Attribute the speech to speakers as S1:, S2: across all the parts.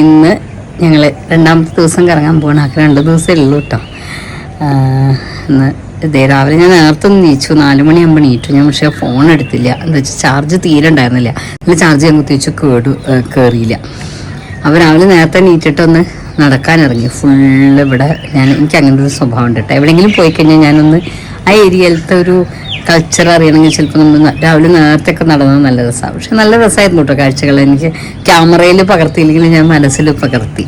S1: ഇന്ന് ഞങ്ങൾ രണ്ടാമത്തെ ദിവസം കറങ്ങാൻ പോകണം ആകെ രണ്ട് ദിവസമേ ഉള്ളൂ കേട്ടോ ഇന്ന് ഇതേ രാവിലെ ഞാൻ നേരത്തെ ഒന്ന് നീച്ചു. നാല് മണിയാകുമ്പോൾ നീറ്റു ഞാൻ പക്ഷേ ഫോൺ എടുത്തില്ല. എന്താ വെച്ചാൽ ചാർജ് തീരെ ഉണ്ടായിരുന്നില്ല. അതിൽ ചാർജ് ഞാൻ കുത്തിവെച്ച് കേടു കയറിയില്ല അപ്പോൾ രാവിലെ നേരത്തെ നീറ്റിട്ടൊന്ന് നടക്കാനിറങ്ങി ഫുള്ള് ഇവിടെ ഞാൻ എനിക്ക് അങ്ങനത്തെ ഒരു സ്വഭാവം ഉണ്ട് കേട്ടോ എവിടെയെങ്കിലും പോയി കഴിഞ്ഞാൽ ഞാനൊന്ന് ആ ഏരിയയിലത്തെ ഒരു കൾച്ചർ അറിയണമെങ്കിൽ ചിലപ്പോൾ നമ്മൾ രാവിലെ നേരത്തെ ഒക്കെ നടന്നത് നല്ല രസമാണ് പക്ഷെ നല്ല രസമായിരുന്നു കേട്ടോ കാഴ്ചകൾ എനിക്ക് ക്യാമറയിൽ പകർത്തിയില്ലെങ്കിൽ ഞാൻ മനസ്സിൽ പകർത്തി.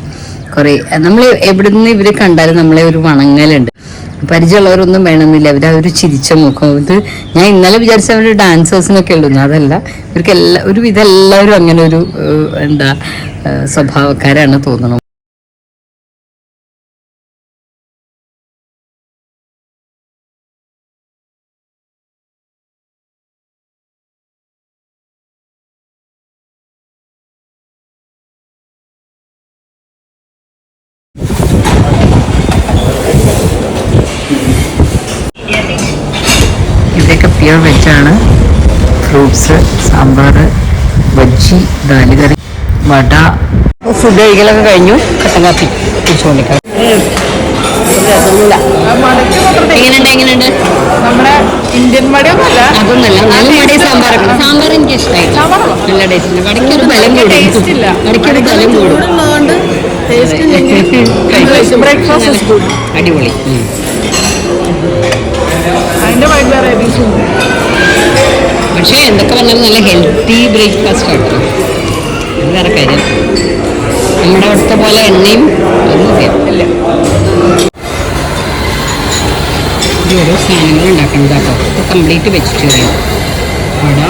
S1: കുറേ നമ്മൾ എവിടെ നിന്ന് ഇവർ കണ്ടാലും നമ്മളെ ഒരു വണങ്ങലുണ്ട്. പരിചയമുള്ളവരൊന്നും വേണമെന്നില്ല. അവർ ഒരു ചിരിച്ച മുഖം ഇത് ഞാൻ ഇന്നലെ വിചാരിച്ച അവർ ഡാൻസേഴ്സിനൊക്കെ ഉള്ളൂ. അതല്ല ഇവർക്ക് എല്ലാ ഒരു ഇതെല്ലാവരും അങ്ങനെ ഒരു എന്താ സ്വഭാവക്കാരാണ് തോന്നുന്നു ഇതൊക്കെ പ്യൂർ വെജാണ് ഫ്രൂട്ട്സ് സാമ്പാർ ബജ്ജി ദാലുകറി വട. ഫുഡ് കഴിക്കലൊക്കെ കഴിഞ്ഞു. കട്ടൻ കാപ്പി കുടിച്ചുകൊണ്ടിരിക്കാം എങ്ങനെയുണ്ട് എങ്ങനെയുണ്ട്?
S2: നമ്മുടെ ഇന്ത്യൻ മടിയൊന്നുമല്ല
S1: അതൊന്നല്ല നല്ല വട സാമ്പാർ സാമ്പാർ എനിക്ക് ഇഷ്ടമായി. നല്ല ടേസ്റ്റ് കടയ്ക്കൊരു ബലം കൂടും. കടയ്ക്കൊരു ബലം കൂടും. അടിപൊളി.
S2: ഭയങ്കര റേറ്റിംഗ്സ് ഉണ്ട്.
S1: പക്ഷേ എന്തൊക്കെ പറഞ്ഞാലും നല്ല ഹെൽത്തി ബ്രേക്ക്ഫാസ്റ്റ് ആണ്. അത് വേറെ കാര്യം? നമ്മുടെ അവിടുത്തെ പോലെ എണ്ണയും ഒന്നും ഇല്ല. ഇത് ഓരോ സാധനങ്ങൾ ഉണ്ടാക്കണം കേട്ടോ. ഇത് കംപ്ലീറ്റ് വെജിറ്റേറിയൻ അവിടെ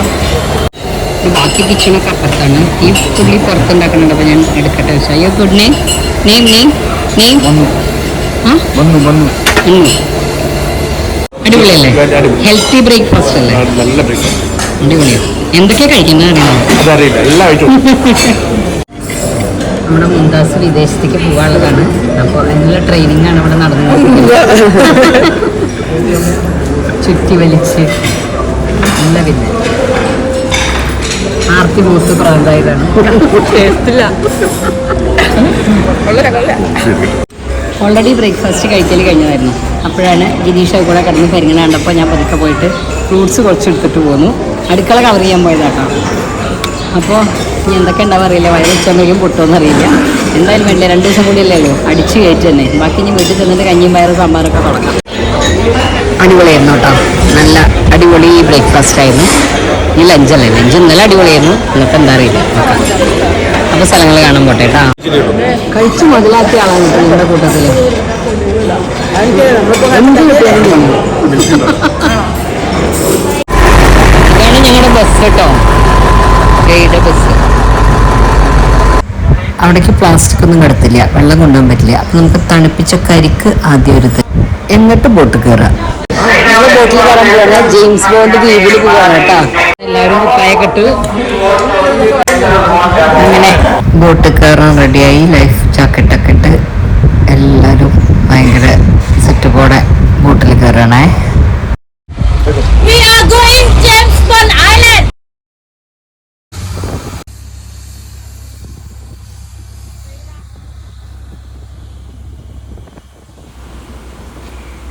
S1: ബാക്കി കിച്ചണൊക്കെ അപ്പുറത്താണ്. ഈ പുള്ളി പുറത്തുണ്ടാക്കുന്നുണ്ട് അപ്പോൾ ഞാൻ എടുക്കട്ടെ വെച്ചാൽ അയ്യോ ഗുഡ് നെയ് നെയ് നെയ് നെയ് വന്നു ആ?
S3: വന്നു വന്നു
S1: ഉം. അടിപൊളിയല്ലേ? ഹെൽത്തി ബ്രേക്ക്ഫാസ്റ്റ് അല്ലേ?
S3: നല്ല ബ്രേക്ക്ഫാസ്റ്റ്
S1: അടിപൊളിയാണ് എന്തൊക്കെയാ കഴിക്കുന്നത്
S3: അതറിയില്ല എല്ലാം
S1: നമ്മുടെ മുന്താസ് വിദേശത്തേക്ക് പോകാനുള്ളതാണ് അപ്പോൾ അതിനുള്ള ട്രെയിനിങ് ആണ് ഇവിടെ നടന്നത് ചുറ്റി വലിച്ച് നല്ല പിന്നെ ആർത്തി മൂത്ത് പ്രാന്തായതാണ്.
S2: കൊള്ള
S1: ഓൾറെഡി ബ്രേക്ക്ഫാസ്റ്റ് കഴിക്കൽ കഴിഞ്ഞതായിരുന്നു. അപ്പോഴാണ് ഗിരീഷ് കൂടെ കിടന്ന് പരിങ്ങണ കണ്ടപ്പോൾ ഞാൻ പതുക്കെ പോയിട്ട് ഫ്രൂട്ട്സ് കുറച്ച് എടുത്തിട്ട് പോന്നു. അടുക്കള കവർ ചെയ്യാൻ പോയതാട്ടോ. അപ്പോൾ ഇനി എന്തൊക്കെ ഉണ്ടാവും അറിയില്ല. വയറ് വെച്ചോണ്ടെങ്കിലും പൊട്ടുമെന്ന് അറിയില്ല. എന്തായാലും വേണ്ടില്ല രണ്ട് ദിവസം കൂടിയല്ലേ ഉള്ളൂ. അടിച്ച് കയറ്റി തന്നെ. ബാക്കി ഇനി വീട്ടിൽ ചെന്നിട്ട് കഞ്ഞിയും പയറും സാമ്പാറൊക്കെ തുടങ്ങാം. അടിപൊളിയായിരുന്നു കേട്ടോ. നല്ല അടിപൊളി ബ്രേക്ക്ഫാസ്റ്റ് ആയിരുന്നു. ഈ ലഞ്ചല്ലേ ലഞ്ച് നല്ല അടിപൊളിയായിരുന്നു. ഇന്നത്തെ എന്താ അറിയില്ല. അപ്പോൾ സ്ഥലങ്ങൾ കാണാൻ പോട്ടെ കേട്ടോ. കഴിച്ചു മുതലാക്കിയ ആളാണ് കൂട്ടത്തിൽ കിട്ടിയാലും തിന്നും. ഇതാണ് ഞങ്ങളുടെ ബസ് കേട്ടോ. ഗൈഡ് ബസ് അവിടേക്ക് പ്ലാസ്റ്റിക് ഒന്നും കിടത്തില്ല വെള്ളം കൊണ്ടുപോകാൻ പറ്റില്ല. അപ്പൊ നമുക്ക് തണുപ്പിച്ച കരിക്ക് ആദ്യം ഒരു എന്നിട്ട് ബോട്ട് കയറാം ഞങ്ങൾ ബോട്ടിൽ കയറാൻ പോവാണ്. ജെയിംസ് ബോണ്ട് ദ്വീപിൽ പോവാണ് കേട്ടോ. എല്ലാവരും കുപ്പായ ഇട്ട്. അങ്ങനെ ബോട്ട് കയറാൻ റെഡിയായി. ലൈഫ് ജാക്കറ്റൊക്കെ ഇട്ട് എല്ലാവരും ഭയങ്കര സെറ്റപ്പോടെ ബോട്ടിൽ കയറണേ.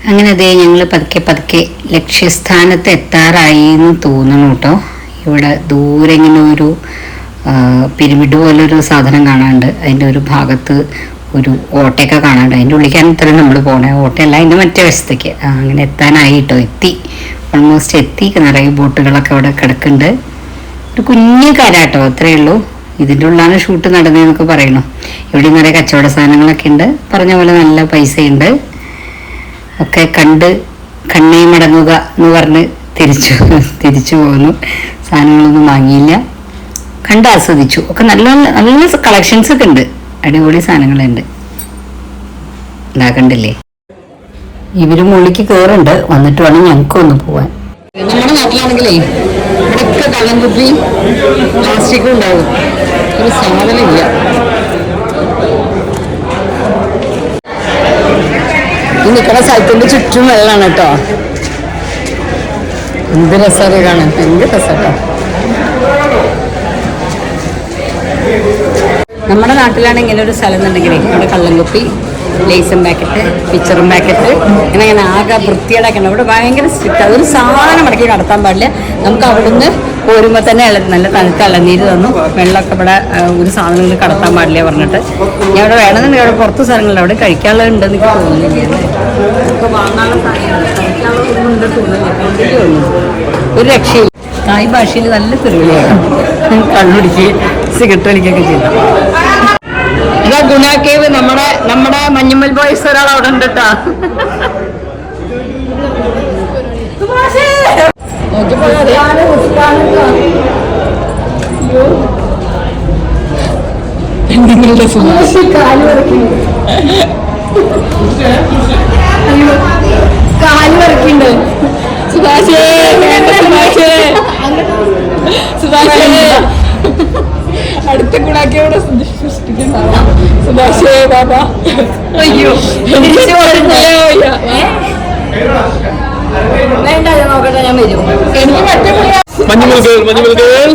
S1: അങ്ങനെ അതേ ഞങ്ങൾ പതുക്കെ പതുക്കെ ലക്ഷ്യസ്ഥാനത്ത് എത്താറായി എന്ന് തോന്നുന്നു കേട്ടോ ഇവിടെ ദൂരെ ഇങ്ങനെ ഒരു പിരമിഡ് പോലൊരു സാധനം കാണാണ്ട് അതിന്റെ ഒരു ഭാഗത്ത് ഒരു ഓട്ടയൊക്കെ കാണാണ്ട് അതിന്റെ ഉള്ളിലേക്കാണ് ഇത്ര നമ്മൾ പോണേ. ഓട്ടയല്ല അതിന്റെ മറ്റേ വശത്തേക്ക്. അങ്ങനെ എത്താനായി കേട്ടോ എത്തി. ഓൾമോസ്റ്റ് എത്തി. നിറയെ ബോട്ടുകളൊക്കെ അവിടെ കിടക്കുന്നുണ്ട്. ഒരു കുഞ്ഞു കരാട്ടോ അത്രയേ ഉള്ളൂ. ഇതിന്റെ ഉള്ളിലാണ് ഷൂട്ട് നടന്നതെന്നൊക്കെ പറയണു ഇവിടെ നിറയെ കച്ചവട സാധനങ്ങളൊക്കെ ഉണ്ട്. പറഞ്ഞ പോലെ നല്ല പൈസയുണ്ട്. ഒക്കെ കണ്ട് കണ്ണേ മടങ്ങുക എന്ന് പറഞ്ഞ് തിരിച്ചു തിരിച്ചു പോകുന്നു സാധനങ്ങളൊന്നും വാങ്ങിയില്ല. കണ്ട് ആസ്വദിച്ചു ഒക്കെ നല്ല നല്ല കളക്ഷൻസ് ഒക്കെ ഉണ്ട്. അടിപൊളി സാധനങ്ങളുണ്ട്. ഇതാ കണ്ടില്ലേ? ഇവർ മുള്ളിക്ക് കയറുണ്ട് വന്നിട്ട് വേണം ഞങ്ങൾക്ക് ഒന്ന് പോവാൻ. നമ്മുടെ നാട്ടിലാണെങ്കിലേ ഇവിടെയൊക്കെ കള്ളം കുപ്പിയും പ്ലാസ്റ്റിക്കും ഉണ്ടാവും. ഒരു സാധനമില്ല. ഈ നിൽക്കുന്ന സ്ഥലത്തിന്റെ ചുറ്റും വെള്ളമാണ് കേട്ടോ. എന്ത് രസമാണ് കാണാൻ. എന്ത് രസം നമ്മുടെ നാട്ടിലാണ് ഇങ്ങനെ ഒരു സ്ഥലം എന്നുണ്ടെങ്കിൽ ഇവിടെ കള്ളൻകുപ്പി ലേസും പാക്കറ്റ് പിക്ചറും പാക്കറ്റ് ഇങ്ങനെ അങ്ങനെ ആകെ വൃത്തിയേടാക്കണം ഇവിടെ ഭയങ്കര സ്ട്രിക്റ്റ് അതൊരു സാധനം ഇടയ്ക്ക് കടത്താൻ പാടില്ല. നമുക്ക് അവിടുന്ന് പോരുമ്പോൾ തന്നെ നല്ല തണുത്ത ഇളനീര് തന്നു. വെള്ളമൊക്കെ ഇവിടെ ഒരു സാധനങ്ങൾ കടത്താൻ പാടില്ല പറഞ്ഞിട്ട്. ഞാൻ ഇവിടെ വേണമെന്നുണ്ടെങ്കിൽ അവിടെ പുറത്ത് സ്ഥലങ്ങളിൽ അവിടെ കഴിക്കാനുള്ളത് ഉണ്ടെന്ന് എനിക്ക് തോന്നുന്നില്ല ഒരു രക്ഷയില്ല. തായ് ഭാഷയിൽ നല്ല തെരുവിളിയാണ് കണ്ണുടിക്കുകയും സിഗരറ്റ് വലിക്കുകയൊക്കെ ചെയ്തു. ഇതാ ഗുണ കേവ് നമ്മുടെ നമ്മുടെ മഞ്ഞുമ്മൽ ബോയ്സ് ഒരാൾ അവിടെ ഉണ്ട് കേട്ടാ നിങ്ങളുടെ കാൽ വരക്കുണ്ട് സുഭാഷേ. സുഭാഷേ. സുഭാഷേ
S2: സുഭാഷേ ബാബ
S1: അയ്യോ. വേണ്ട ഞാൻ നോക്കട്ടെ ഞാൻ വരും.
S2: എനിക്ക് മറ്റേ
S3: മഞ്ഞുമൽ ഗേൾ മഞ്ഞുമൽ ഗേൾ.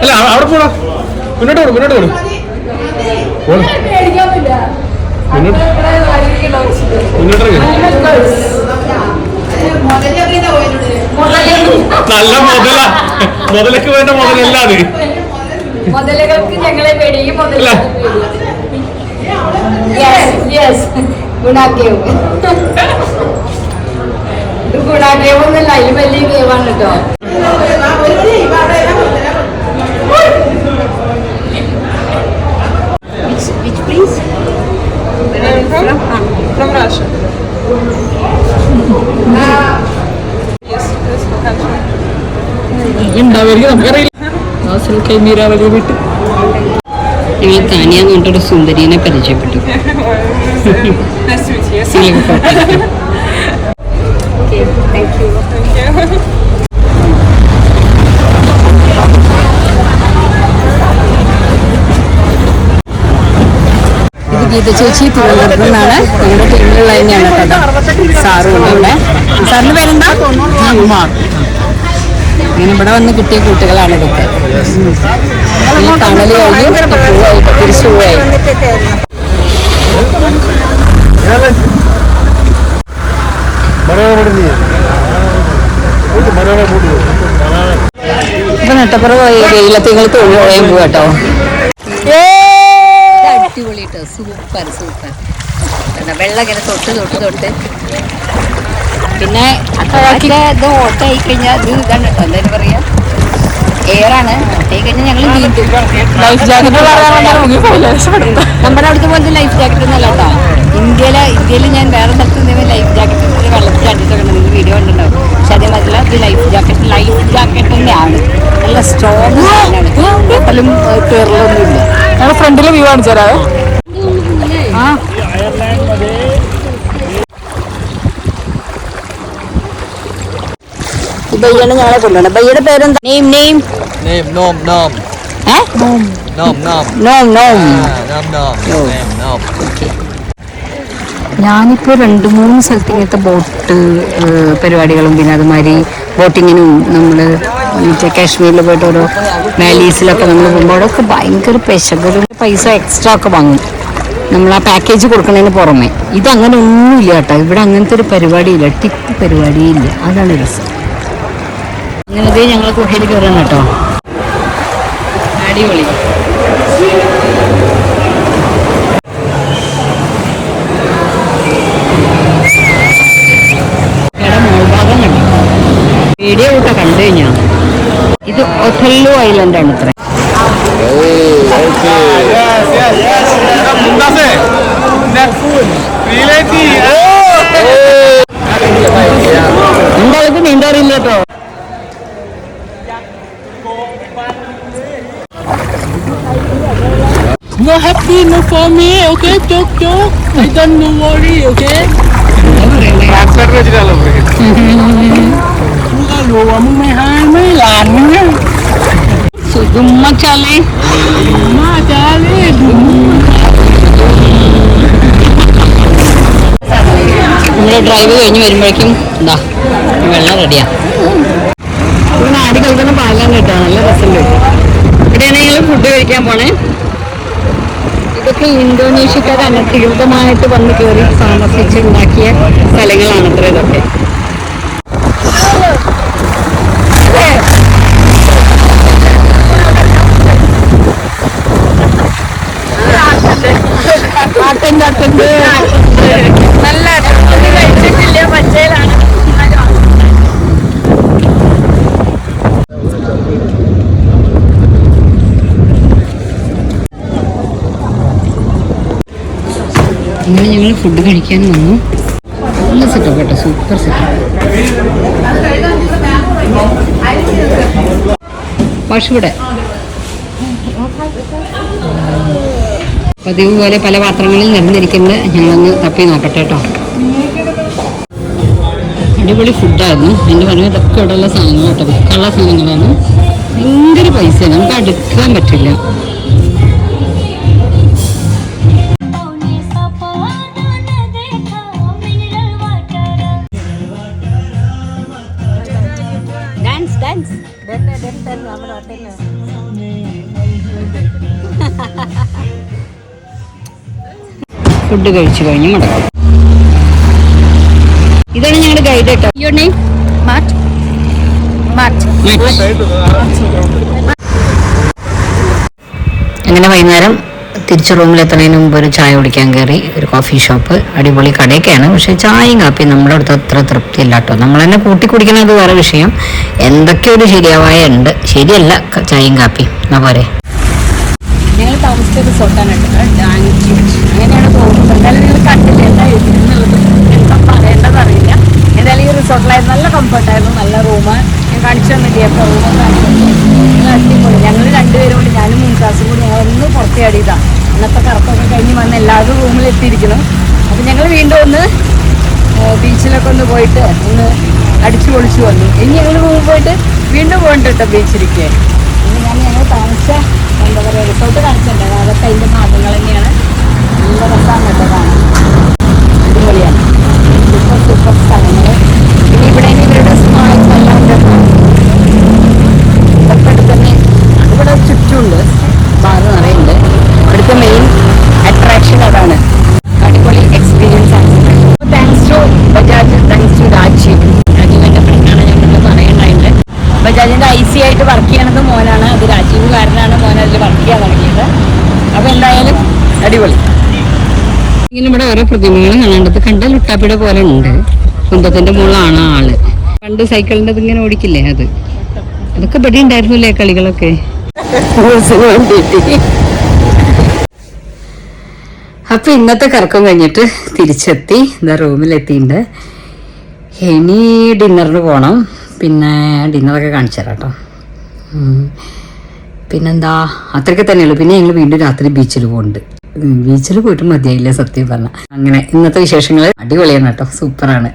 S3: അല്ല അവിടെ പോടാ. മുന്നോട്ട് പോടും മുന്നോട്ട് പോടും. മുന്നോട്ട്. മുന്നോട്ട്. നല്ല മുതല. മുതലക്ക് വേണ്ട മുതലല്ല അത്
S1: മുതലുകൾക്ക് ഞങ്ങളെ ഗുണാക്കേവ് ഇത് ഗുണാക്കേവ് ഒന്നല്ല അതിൽ വലിയ കേവാണ് കേട്ടോ. Which please?
S2: from Russia. ഉണ്ടാവുമായിരിക്കും നമുക്കറിയില്ല നാസിൽ കൈമീര വലിയ വീട്ടിൽ
S1: ഞങ്ങൾ താനിയാന്ന് പറഞ്ഞിട്ടൊരു സുന്ദരീനെ പരിചയപ്പെട്ടു ഗീത ചേച്ചി തിരുവനന്തപുരത്ത് നിന്നാണ്. ഞങ്ങളുടെ ടീമിലുള്ള തന്നെയാണ് കേട്ടോ സാറും ഇവിടെ സാറിന്റെ പേരെന്താ? അങ്ങനെ ഇവിടെ വന്ന് കിട്ടിയ കൂട്ടുകളാണ് ഇതൊക്കെ. ഈ തണൽ കഴിഞ്ഞ് പൂവായി. തിരിച്ചു പോവായി. ഇപ്പൊ നട്ടപ്പുറം വെയിലത്തിങ്ങൾ തൊഴിൽ പോവാ കേട്ടോ. അടിപൊളി കേട്ടോ സൂപ്പർ സൂപ്പർ വെള്ളം ഇങ്ങനെ തൊട്ട് തൊട്ട് തൊട്ട്. പിന്നെ അത്രയൊക്കെ ഇത് ഓട്ടായി കഴിഞ്ഞാൽ ഇത് ഇതാണ് കേട്ടോ എന്തായാലും പറയാ. എയറാണ് ഓട്ടായി കഴിഞ്ഞാൽ ഞങ്ങൾ നീന്തും
S2: ലൈഫ് ജാക്കറ്റ്
S1: നമ്മുടെ അവിടുത്തെ പോലത്തെ ലൈഫ് ജാക്കറ്റ് ഒന്നല്ല കേട്ടോ. ഇന്ത്യയിലെ ഇന്ത്യയിൽ ഞാൻ വേറെ സ്ഥലത്ത് നിന്ന് ലൈഫ് ജാക്കറ്റ് വെള്ളത്തിൽ അടിച്ചൊക്കെ നിങ്ങൾ വീഡിയോ കണ്ടിട്ടുണ്ടാവും. പക്ഷെ അതേമാതിരില്ല ഇത് ലൈഫ് ജാക്കറ്റ് ലൈഫ് ജാക്കറ്റ് തന്നെയാണ്. നല്ല സ്ട്രോങ് സാധനമാണ്. കപ്പലും കയറലൊന്നുമില്ല
S2: ഞങ്ങളുടെ ഫ്രണ്ടിലെ വ്യൂ
S1: ആണ് ഈ ബയ്യാണ് ഞങ്ങളെ കൊണ്ടുപോകണം ബയ്യയുടെ പേരെന്താ? നെയിം നെയിം
S4: Name നോം നോം.
S1: ഏ?
S4: നോം
S1: നോം. നോം
S4: നോം. നോം നോം.
S1: നോം.
S4: നോം. nom
S1: ഞാനിപ്പോൾ രണ്ട് മൂന്ന് സ്ഥലത്ത് ഇങ്ങനത്തെ ബോട്ട് പരിപാടികളും പിന്നെ അതുമാതിരി ബോട്ടിങ്ങിനും നമ്മൾ മറ്റേ കാശ്മീരിൽ പോയിട്ട് ഓരോ വാലീസിലൊക്കെ നമ്മൾ പോകുമ്പോൾ അവിടെയൊക്കെ ഭയങ്കര പെശകരും പൈസ എക്സ്ട്രാ ഒക്കെ വാങ്ങും. നമ്മൾ ആ പാക്കേജ് കൊടുക്കുന്നതിന് പുറമെ. ഇത് അങ്ങനെ ഒന്നുമില്ല കേട്ടോ. ഇവിടെ അങ്ങനത്തെ ഒരു പരിപാടിയില്ല. ടിപ്പ് പരിപാടിയില്ല. അതാണ് രസം. അങ്ങനെ ഞങ്ങൾ ഗുഹയിൽ കയറാണ് കേട്ടോ. അടിപൊളി. വീഡിയോ കൂട്ട കണ്ടു കഴിഞ്ഞാ. ഇത് ഒഥല്ലോ ഐലൻഡ് ആണ് ഇത്ര
S3: മുന്താസേ ശ്രീലേച്ചി
S1: എന്തായാലും നീന്താറില്ല കേട്ടോ
S2: No happy, no for me, okay? Joke, joke. I don't no worry, okay? Lalo, Dumma may hay, may lan nga.
S1: സുഗുമ്മ ചാലേ
S2: Ma, dali.
S1: നമ്മൾ ഡ്രൈവ് കഴിഞ്ഞ് വരുമ്പോഴേക്കും എന്താ വെള്ളം റെഡിയാ പിന്നെ ആടി സ്ഥലത്തുനിന്ന് പാലാണ് കേട്ടോ നല്ല രസമുണ്ട് ഇവിടെയാണ് ഞങ്ങൾ ഫുഡ് കഴിക്കാൻ പോണേ ഇതൊക്കെ ഇന്തോനേഷ്യക്കാർ അനധികൃതമായിട്ട് വന്ന് കയറി താമസിച്ച് ഉണ്ടാക്കിയ സ്ഥലങ്ങളാണ് അത്ര ഇതൊക്കെ. ആട്ടുണ്ട് ആട്ടുണ്ട് ഫുഡ് കഴിക്കാൻ വന്നു. നല്ല സെറ്റപ്പ് കേട്ടോ. സൂപ്പർ സെറ്റപ്പ് പശുവിടെ പതിവ് പോലെ പല പാത്രങ്ങളിൽ നിറഞ്ഞിരിക്കുന്നത് ഞങ്ങളൊന്ന് തപ്പി നോക്കട്ടെ കേട്ടോ. അടിപൊളി ഫുഡായിരുന്നു എന്റെ പറഞ്ഞ ഇതൊക്കെ ഇവിടെയുള്ള സാധനങ്ങൾ കേട്ടോ ബുക്കുള്ള സാധനങ്ങളാണ്. ഭയങ്കര പൈസയാണ്. നമുക്ക് അടുക്കാൻ പറ്റില്ല. ഡാൻസ് ഡാൻസ് ഫുഡ് കഴിച്ചു കഴിഞ്ഞു മടങ്ങാം ഇതാണ് ഞങ്ങളുടെ ഗൈഡ് കേട്ടോ യുവർ നെയിം മാറ്റ് അങ്ങനെ വൈകുന്നേരം? തിരിച്ച് റൂമിൽ എത്തുന്നതിന് മുമ്പ് ഒരു ചായ കുടിക്കാൻ കയറി ഒരു കോഫി ഷോപ്പ് അടിപൊളി കടയൊക്കെയാണ്. പക്ഷെ ചായയും കാപ്പിയും നമ്മുടെ അടുത്ത് അത്ര തൃപ്തി ഇല്ല കേട്ടോ. നമ്മൾ തന്നെ കൂട്ടി കുടിക്കുന്നത് വേറെ വിഷയം. എന്തൊക്കെ ഒരു ശരിയാവായ ഉണ്ട്. ശരിയല്ല ചായയും കാപ്പിയും. എന്നാ പോരെ. ഞങ്ങൾ താമസിച്ച റിസോർട്ടാണ് അങ്ങനെയാണ് തോന്നുന്നത്. എന്തായാലും നിങ്ങൾ കണ്ടില്ല? എന്താ എഴുതിയിരുന്നുള്ളത് എന്താ പറയേണ്ടത് അറിയില്ല. എന്തായാലും ഈ റിസോർട്ടിലായിരുന്നു നല്ല കംഫർട്ടായിരുന്നു നല്ല റൂം ഞാൻ മതി. തന്നില്ലേ അപ്പോൾ റൂം കാണിച്ചു നല്ല അടിപൊളി. ഞങ്ങൾ രണ്ടുപേരും കൂടി ഞാനും മുൻകാസും കൂടി ഞങ്ങൾ ഒന്ന് പുറത്തിയാടിയതാണ് അന്നത്തെ കറക്കൊക്കെ കഴിഞ്ഞ് വന്ന് എല്ലാവരും റൂമിലെത്തിയിരിക്കുന്നു അപ്പം ഞങ്ങൾ വീണ്ടും ഒന്ന് ബീച്ചിലൊക്കെ ഒന്ന് പോയിട്ട് ഒന്ന് അടിച്ചു പൊളിച്ചു വന്നു. ഇനി ഞങ്ങൾ റൂമിൽ പോയിട്ട് വീണ്ടും പോകണ്ട കേട്ടോ ബീച്ചിലേക്ക്. ഇനി ഞാൻ ഞങ്ങൾ താമസിച്ച എന്താ പറയുക റിസോർട്ട് കാണിച്ചിട്ടുണ്ട് അതൊക്കെ അതിന്റെ ഭാഗങ്ങൾ തന്നെയാണ്. നല്ല രസമാണ് കേട്ടോ കാണാൻ. അടിപൊളിയാണ്. സൂപ്പർ സൂപ്പർ സ്ഥലങ്ങൾ പിന്നെ ഇവിടെ ഇവരുടെ ഇവിടെ ചുറ്റുമുണ്ട്. ബാർ നിറയുണ്ട്. ഇവിടുത്തെ മെയിൻ അട്രാക്ഷൻ അതാണ്. അടിപൊളി എക്സ്പീരിയൻസ് ആണ്. Thanks to Bajaj thanks to Rajeev രാജീവിന്റെ ഫ്രണ്ടാണ് ഞങ്ങൾ പറയേണ്ടത് ബജാജിന്റെ ഐ സി ആയിട്ട് വർക്ക് ചെയ്യണത് മോനാണ്. അത് രാജീവ് കാരനാണ് മോൻ അതിൽ വർക്ക് ചെയ്യാൻ തുടങ്ങിയത്. അപ്പോൾ എന്തായാലും അടിപൊളി. ഇങ്ങനെ ഇവിടെ ഓരോ പ്രതിമകൾ കാണേണ്ടത് കണ്ട ലുട്ടാപ്പിയുടെ പോലെ ഉണ്ട്. കുന്തത്തിന്റെ മുകളിലാണ് ആൾ. പണ്ട് സൈക്കിളിന്റെ ഇങ്ങനെ ഓടിക്കില്ലേ അത്? അതൊക്കെ ഇവിടെ ഉണ്ടായിരുന്നില്ലേ കളികളൊക്കെ? അപ്പൊ ഇന്നത്തെ കറക്കം കഴിഞ്ഞിട്ട് തിരിച്ചെത്തി. എന്താ റൂമിലെത്തിയിട്ടുണ്ട് ഇനി ഡിന്നറിന് പോകണം പിന്നെ ഡിന്നറൊക്കെ കാണിച്ചു തരാം കേട്ടോ. പിന്നെന്താ? അത്രയൊക്കെ തന്നെയുള്ളൂ. പിന്നെ ഞങ്ങൾ വീണ്ടും രാത്രി ബീച്ചിൽ പോകുന്നുണ്ട് ബീച്ചിൽ പോയിട്ട് മതിയായില്ല സത്യം പറഞ്ഞ. അങ്ങനെ ഇന്നത്തെ വിശേഷങ്ങൾ അടിപൊളിയാണ് കേട്ടോ സൂപ്പറാണ്.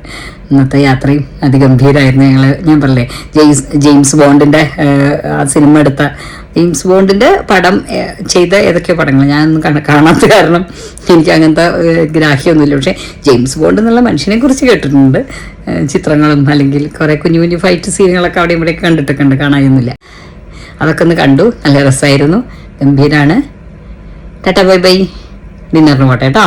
S1: ഇന്നത്തെ യാത്രയും അതിഗംഭീരമായിരുന്നു ഞങ്ങൾ ഞാൻ പറഞ്ഞില്ലേ ജെയിംസ് ജെയിംസ് ബോണ്ടിന്റെ ആ സിനിമ എടുത്ത ജെയിംസ് ബോണ്ടിന്റെ പടം ചെയ്ത ഏതൊക്കെ പടങ്ങൾ കാണ- കാണാത്ത കാരണം എനിക്ക് അങ്ങനത്തെ ഗ്രാഹ്യമൊന്നുമില്ല. പക്ഷേ ജെയിംസ് ബോണ്ട് എന്നുള്ള മനുഷ്യനെ കുറിച്ച് കേട്ടിട്ടുണ്ട്. ചിത്രങ്ങളും അല്ലെങ്കിൽ കുറേ കുഞ്ഞു കുഞ്ഞു ഫൈറ്റ് സീനുകളൊക്കെ അവിടെ ഇവിടെയൊക്കെ കണ്ടിട്ടൊക്കെ ഉണ്ട്. കാണാനൊന്നുമില്ല. അതൊക്കെ ഒന്ന് കണ്ടു. നല്ല രസമായിരുന്നു. ഗംഭീരാണ്. Tata bye bye. ഡിന്നറിന് പോട്ടെ കേട്ടോ.